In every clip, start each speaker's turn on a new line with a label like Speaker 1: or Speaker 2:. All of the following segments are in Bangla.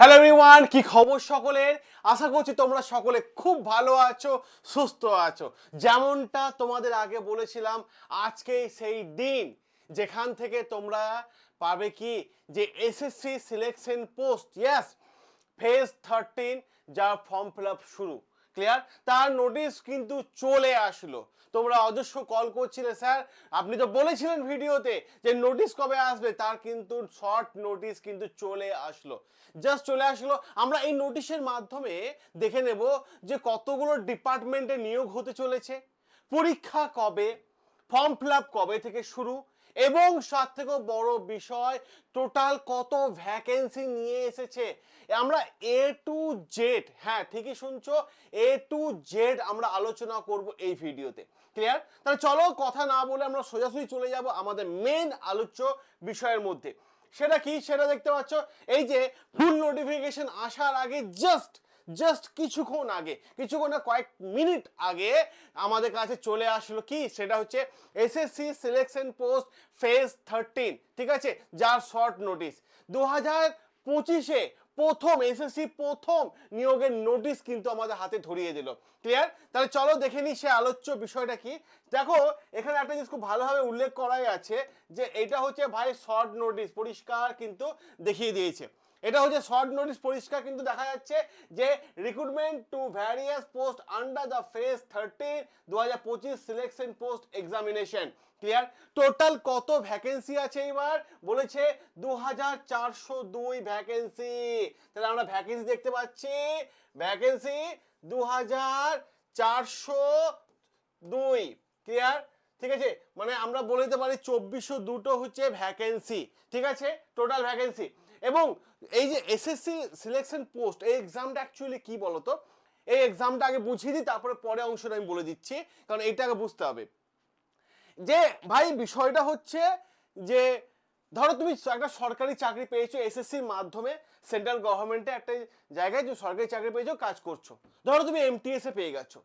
Speaker 1: হ্যালো এভরিওয়ান কি খবর সকলের? আশা করছি তোমরা সকলে খুব ভালো আছো, সুস্থ আছো। যেমনটা তোমাদের আগে বলেছিলাম, আজকে সেই দিন যেখান থেকে তোমরা পাবে কি? যে এসএসসি সিলেকশন পোস্ট ইয়াস ফেজ থার্টিন যা ফর্ম ফিল আপ শুরু। ক্লিয়ার তার নোটিশ কিন্তু চলে আসলো। তোমরা অজস্র কল করছিলে স্যার আপনি তো বলেছিলেন ভিডিওতে যে নোটিশ কবে আসবে, তার কিন্তু শর্ট নোটিশ কিন্তু চলে আসলো। জাস্ট চলে আসলো। আমরা এই নোটিশের মাধ্যমে দেখে নেব যে কতগুলো ডিপার্টমেন্টে নিয়োগ হতে চলেছে। পরীক্ষা কবে? ফর্ম ফিল কবে থেকে শুরু? এবং সব থেকেও বড় বিষয় টোটাল কত ভ্যাকেন্সি নিয়ে এসেছে? আমরা এ টু জেড হ্যাঁ ঠিকই শুনছো এ টু জেড আমরা আলোচনা করব এই ভিডিওতে। ক্লিয়ার তাহলে চলো কথা না বলে আমরা সোজাসুজি চলে যাব আমাদের মেন আলোচ্য বিষয়ের মধ্যে। সেটা কি? সেটা দেখতে পাচ্ছ, এই যে ফুল নোটিফিকেশন আসার আগে জাস্ট জাস্ট কিছুক্ষণ আগে, কিছুক্ষণ না, কয়েক মিনিট আগে আমাদের কাছে চলে আসলো কি? সেটা হচ্ছে SSC selection post phase thirteen ঠিক আছে? যার শর্ট নোটিস দু হাজার পঁচিশে প্রথম এসএসসি প্রথম নিয়োগের নোটিশ কিন্তু আমাদের হাতে ধরিয়ে দিল। ক্লিয়ার তাহলে চলো দেখে নিই সে আলোচ্য বিষয়টা কি। দেখো, এখানে একটা জিনিস খুব ভালোভাবে উল্লেখ করাই আছে যে এটা হচ্ছে ভাই শর্ট নোটিশ পরিষ্কার কিন্তু দেখিয়ে দিয়েছে। এটা হচ্ছে শর্ট নোটিস পরিষ্কার কিন্তু দেখা যাচ্ছে যে recruitment to various post under the phase thirteen দু হাজার পঁচিশ selection post examination clear total কত ভ্যাকেন্সি আছে এবার? বলেছে দু হাজার চারশো দুই ভ্যাকেন্সি তাহলে আমরা ভ্যাকেন্সি দেখতে পাচ্ছি। ভ্যাকেন্সি দু হাজার চারশো দুই। ক্লিয়ার ঠিক আছে? মানে আমরা বলে দিতে পারি চব্বিশশো দুটো হচ্ছে ভ্যাকেন্সি ঠিক আছে? টোটাল ভ্যাকেন্সি এবং এই যে এসএসসি সিলেকশন পোস্ট এই এক্সামটা অ্যাকচুয়ালি কি বলতো? এই এক্সামটা আগে বুঝিয়ে দিই, তারপরে পরে অংশটা আমি বলে দিচ্ছি, কারণ আগে বুঝতে হবে। যে ভাই, বিষয়টা হচ্ছে যে, ধরো তুমি একটা সরকারি চাকরি পেয়েছ এসএসসির মাধ্যমে সেন্ট্রাল গভর্নমেন্টে একটা জায়গায় যে সরকারি চাকরি পেয়েছ, কাজ করছ। ধরো তুমি এমটিএস পেয়ে গেছো।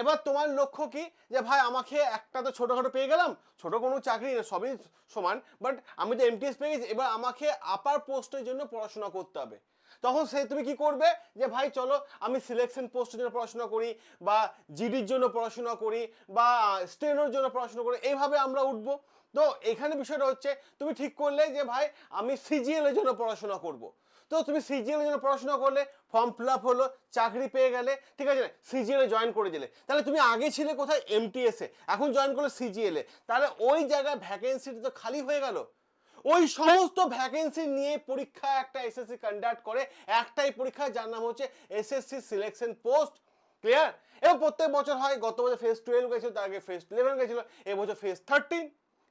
Speaker 1: এবার তোমার লক্ষ্য কি? যে ভাই, আমাকে একটা তো ছোটোখাটো পেয়ে গেলাম, ছোটো কোনো চাকরি না সবই সমান বাট আমি তো এমটিএস পেয়ে গেছি, এবার আমাকে আপার পোস্টের জন্য পড়াশোনা করতে হবে। তখন সে তুমি কি করবে? যে ভাই, চলো, আমি সিলেকশন পোস্টের জন্য পড়াশোনা করি, বা জিডির জন্য পড়াশোনা করি, বা স্টেনোর জন্য পড়াশোনা করি, এইভাবে আমরা উঠবো। তো এখানে বিষয়টা হচ্ছে, তুমি ঠিক করলে যে ভাই, আমি সিজিএল এর জন্য পড়াশোনা করব। তো তুমি সিজিএল এর জন্য পড়াশোনা করলে ফর্ম ফিল আপ হলো, চাকরি পেয়ে গেলে, ঠিক আছে? সিজিএল এ জয়েন করে দিলে। তাহলে তুমি আগে ছিলে কোথায়? এমটিএস এখন জয়েন করলে সিজিএল তাহলে ওই জায়গায় ভ্যাকেন্সিটা তো খালি হয়ে গেল। ওই সমস্ত ভ্যাকেন্সি নিয়ে পরীক্ষা একটা এসএসসি কন্ডাক্ট করে, একটাই পরীক্ষা, যার নাম হচ্ছে এসএসসি সিলেকশন পোস্ট ক্লিয়ার এবং প্রত্যেক বছর হয়, গত বছর ফেজ টুয়েলভ গেছিল, তার আগে ফেজ ইলেভেন গেছিল, এবছর ফেজ থার্টিন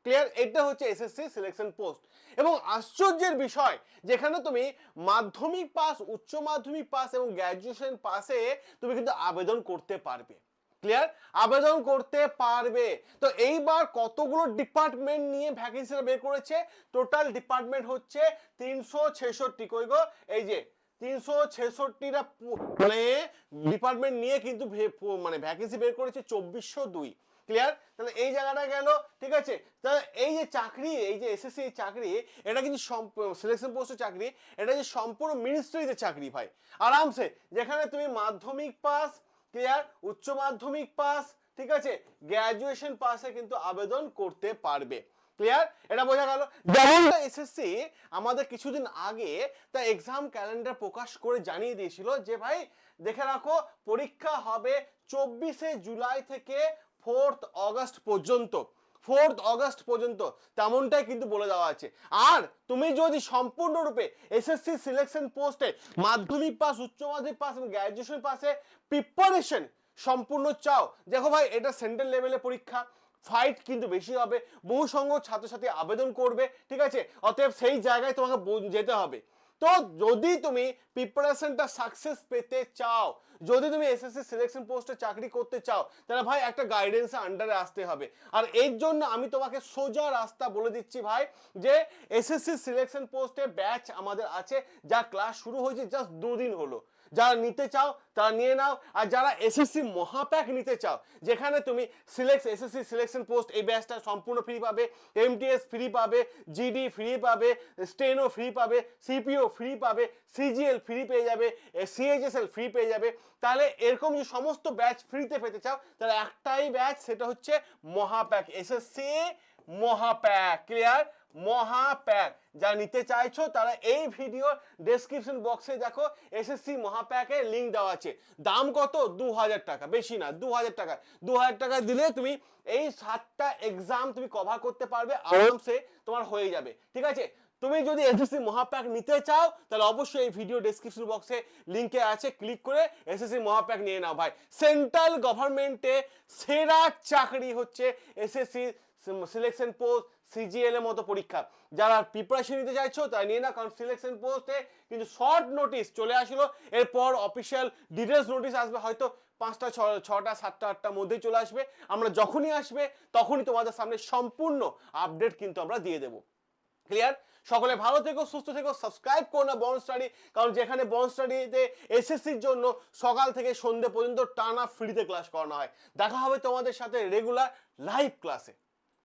Speaker 1: ক্লিয়ার এটা হচ্ছে এসএসসি সিলেকশন পোস্ট এবং আশ্চর্যের বিষয়, যেখানে তুমি মাধ্যমিক পাস উচ্চ মাধ্যমিক পাস এবং গ্র্যাজুয়েশন পাসে তুমি কিন্তু আবেদন করতে পারবে। ক্লিয়ার আবেদন করতে পারবে। তো এইবার কতগুলো ডিপার্টমেন্ট নিয়ে ভ্যাকেন্সিটা বের করেছে? টোটাল ডিপার্টমেন্ট হচ্ছে তিনশো ছেষট্টি। কই গো? এই যে তিনশো ছেষট্টিটা মানে ডিপার্টমেন্ট নিয়ে কিন্তু মানে ভ্যাকেন্সি বের করেছে চব্বিশশো দুই। ক্লিয়ার তাহলে এই জায়গাটা গেল ঠিক আছে? তাহলে এই যে চাকরি এই যে এসএসসি চাকরি এটা কিন্তু সিলেকশন পোস্টের চাকরি এটা যে সম্পূর্ণ মিনিস্ট্রিতে চাকরি ভাই। আরামসে যেখানে তুমি মাধ্যমিক পাস ক্লিয়ার উচ্চ মাধ্যমিক পাস ঠিক আছে? গ্র্যাজুয়েশন পাসে কিন্তু আবেদন করতে পারবে। ক্লিয়ার এটা বোঝা গেল? যেমনটা এসএসসি আমাদের কিছুদিন আগে তা এক্সাম ক্যালেন্ডার প্রকাশ করে জানিয়ে দিয়েছিল যে ভাই দেখে রাখো পরীক্ষা হবে চব্বিশে জুলাই থেকে ফোর্থ অগস্ট পর্যন্ত, ফোর্থ অগস্ট পর্যন্ত তেমনটাই কিন্তু বলে দেওয়া আছে। আর তুমি যদি সম্পূর্ণরূপে এসএসসি সিলেকশন পোস্টে মাধ্যমিক পাস উচ্চ মাধ্যমিক পাস এবং গ্র্যাজুয়েশন পাসে প্রিপারেশন সম্পূর্ণ চাও, দেখো ভাই, এটা সেন্ট্রাল লেভেলে পরীক্ষা ফাইট কিন্তু বেশি হবে বহু সংখ্যক ছাত্রছাত্রী আবেদন করবে, ঠিক আছে? অতএব সেই জায়গায় তোমাকে যেতে হবে। তো যদি তুমি প্রিপারেশনটা সাকসেস পেতে চাও, যদি তুমি এসএসসি সিলেকশন পোস্টে চাকরি করতে চাও, তাহলে ভাই একটা গাইডেন্সের আন্ডারে আসতে হবে। আর এর জন্য আমি তোমাকে সোজা রাস্তা বলে দিচ্ছি ভাই যে এসএসসি সিলেকশন পোস্টে ব্যাচ আমাদের আছে, যা ক্লাস শুরু হয়েছে জাস্ট দুদিন হলো। যারা নিতে চাও, তারা নিয়ে নাও। আর যারা এসএসসি মহাপ্যাক নিতে চাও, যেখানে তুমি সিলেক্ট এসএসসি সিলেকশন পোস্ট এই ব্যাচটা সম্পূর্ণ ফ্রি পাবে এমটিএস ফ্রি পাবে জিডি ফ্রি পাবে স্টেনো ফ্রি পাবে সিপিও ফ্রি পাবে সিজিএল ফ্রি পেয়ে যাবে সিএইচএসএল ফ্রি পেয়ে যাবে। তাহলে এরকম যে সমস্ত ব্যাচ ফ্রিতে পেতে চাও, তাহলে একটাই ব্যাচ সেটা হচ্ছে মহাপ্যাক এসএসসি মহাপ্যাক। ক্লিয়ার মহাপ্যাক। যা নিতে চাইছো, তারা এই ভিডিও ডেসক্রিপশন বক্সে দেখো এসএসসি মহাপ্যাকের লিঙ্ক দেওয়া আছে। দাম কত? দু হাজার টাকা, বেশি না দু হাজার টাকা। দু হাজার টাকা দিলে তুমি এই সাতটা এক্সাম তুমি কভার করতে পারবে, আরামসে তোমার হয়ে যাবে। ঠিক আছে? তুমি যদি এসএসসি মহাপ্যাক নিতে চাও, তাহলে অবশ্যই এই ভিডিও ডেসক্রিপশন বক্সে লিঙ্কে আছে। ক্লিক করে এসএসসি মহাপ্যাক নিয়ে নাও ভাই। সেন্ট্রাল গভর্নমেন্টে সেরা চাকরি হচ্ছে এসএসসি সিলেকশন পোস্ট সিজিএল এর মতো পরীক্ষা। যারা প্রিপারেশন নিতে চাইছো, তারা নিয়ে না কারণ সিলেকশন পোস্টে কিন্তু শর্ট নোটিশ চলে আসলো। এরপর অফিসিয়াল ডিটেলস নোটিশ আসবে, হয়তো পাঁচটা ছটা, সাতটা, আটটার মধ্যেই চলে আসবে। আমরা যখনই আসবে, তখনই তোমাদের সামনে সম্পূর্ণ আপডেট কিন্তু আমরা দিয়ে দেবো। ক্লিয়ার সকলে ভালো থেকো, সুস্থ থেকো সাবস্ক্রাইব করো না বন স্টাডি কারণ যেখানে বন স্টাডিতে এসএসসির জন্য সকাল থেকে সন্ধে পর্যন্ত টানা ফ্রিতে ক্লাস করানো হয়। দেখা হবে তোমাদের সাথে রেগুলার লাইভ ক্লাসে